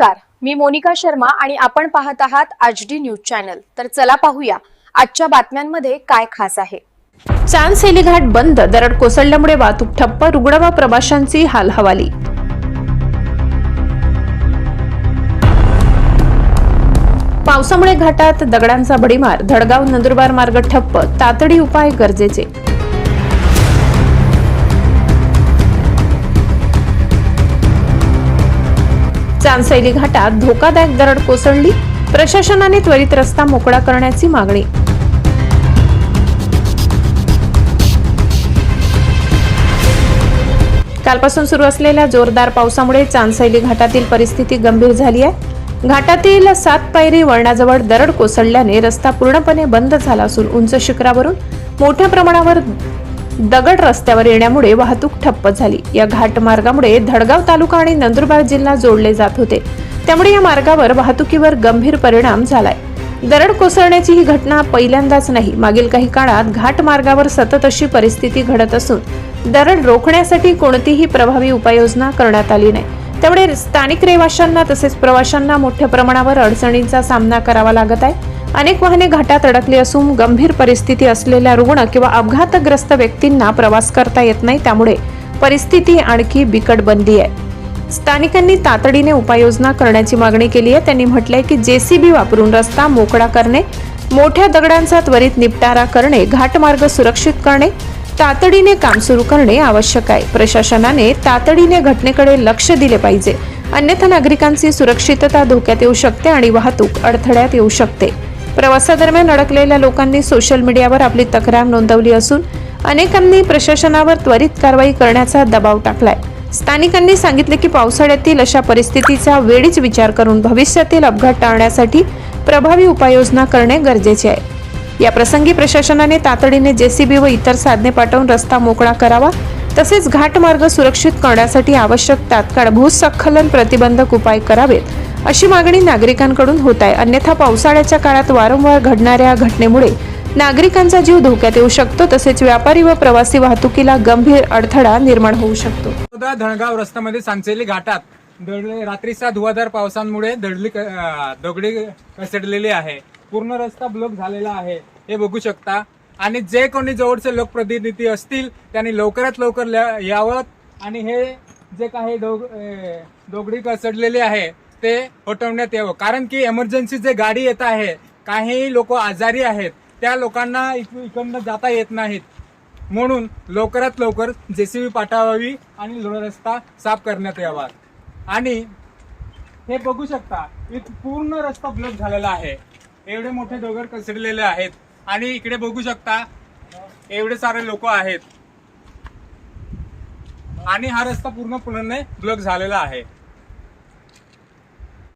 नमस्कार. मी मोनिका शर्मा आणि आपण पाहत आहात आज डी न्यूज चॅनल. तर चला पाहूया आजच्या बातम्यांमध्ये काय खास आहे. चांदसेली घाट बंद दरड कोसळल्यामुळे वाहतूक ठप्प रुग्ण व प्रवाशांची हालहवाली. पावसामुळे घाटात दगडांचा भडीमार धडगाव नंदुरबार मार्ग ठप्प तातडी उपाय गरजेचे. चांदसैली घाटात धोकादायक दरड कोसळली. प्रशासनाने त्वरित रस्ता मोकळा करण्याची मागणी. कालपासून सुरू असलेल्या जोरदार पावसामुळे चांदसैली घाटातील परिस्थिती गंभीर झाली आहे. घाटातील सात पायरी वळणाजवळ दरड कोसळल्याने रस्ता पूर्णपणे बंद झाला असून उंच शिखरावरून मोठ्या प्रमाणावर दगड रस्त्यावर येण्यामुळे वाहतूक ठप्प झाली. या घाट मार्गामुळे धडगाव तालुका आणि नंदुरबार जिल्हा जोडले जात होते. त्यामुळे या मार्गावर वाहतुकीवर गंभीर परिणाम झालाय. दरड कोसळण्याची ही घटना पहिल्यांदाच नाही. मागील काही काळात घाट मार्गावर सतत अशी परिस्थिती घडत असून दरड रोखण्यासाठी कोणतीही प्रभावी उपाययोजना करण्यात आली नाही. त्यामुळे स्थानिक रहिवाशांना तसेच प्रवाशांना मोठ्या प्रमाणावर अडचणींचा सामना करावा लागत आहे. अनेक वाहने घाटात अडकली असून गंभीर परिस्थिती असलेल्या रुग्ण किंवा अपघातग्रस्त व्यक्तींना प्रवास करता येत नाही त्यामुळे परिस्थिती आणखी बिकट बनली आहे. स्थानिकांनी तातडीने उपाययोजना करण्याची मागणी केली आहे. त्यांनी म्हटलंय की जेसीबी वापरून रस्ता मोकळा करणे मोठ्या दगडांचा त्वरित निपटारा करणे घाटमार्ग सुरक्षित करणे तातडीने काम सुरू करणे आवश्यक आहे. प्रशासनाने तातडीने घटनेकडे लक्ष दिले पाहिजे. अन्यथा नागरिकांची सुरक्षितता धोक्यात येऊ शकते आणि वाहतूक अडथळ्यात येऊ शकते. प्रवासादरम्यान अडकलेल्या लोकांनी सोशल मीडियावर आपली तक्रार नोंदवली असून अनेकांनी प्रशासनावर त्वरित कारवाई करण्याचा दबाव टाकलाय. स्थानिकांनी सांगितले की पावसाळ्यातील अशा परिस्थितीचा वेळीच विचार करून भविष्यातील अपघात टाळण्यासाठी प्रभावी उपाययोजना करणे गरजेचे आहे. या प्रसंगी प्रशासनाने तातडीने जेसीबी व इतर साधने पाठवून रस्ता मोकळा करावा तसेच घाटमार्ग सुरक्षित करण्यासाठी आवश्यक तात्काळ भूस्खलन प्रतिबंधक उपाय करावेत अशी मागणी नागरिकांकडून होत आहे. अन्यथा पावसाळ्याच्या काळात वारंवार घडणाऱ्या घटनेमुळे नागरिकांचा जीव धोक्यात येऊ शकतो तसेच व्यापारी व प्रवासी वाहतुकीला गंभीर अडथळा निर्माण होऊ शकतो. सुद्धा रस्त्यामध्ये सांचेली घाटात दडले रात्रीच्या धुवाधार पावसांमुळे दडली क- दगडी कसडलेली आहे. पूर्ण रस्ता ब्लॉक झालेला आहे. हे बघू शकता आणि जे कोणी जवळचे लोकप्रतिनिधी असतील त्यांनी लवकरात लवकर यावं. आणि हे जे काही डोग दोगडी दगडी कसडलेले आहे ते हटवण्यात यावं. कारण की एमर्जन्सी जे गाडी येत आहे काही लोक आजारी आहेत त्या लोकांना इकडनं जाता येत नाहीत. म्हणून लवकरात लवकर जेसीबी पाठवावी आणि रस्ता साफ करण्यात यावा. आणि हे बघू शकता इथ पूर्ण रस्ता ब्लॉक झालेला आहे. एवढे मोठे दगड कसडलेले आहेत. आणि इकडे बघू शकता एवढे सारे लोक आहेत. आणि हा रस्ता पूर्णपणे ब्लॉक झालेला आहे.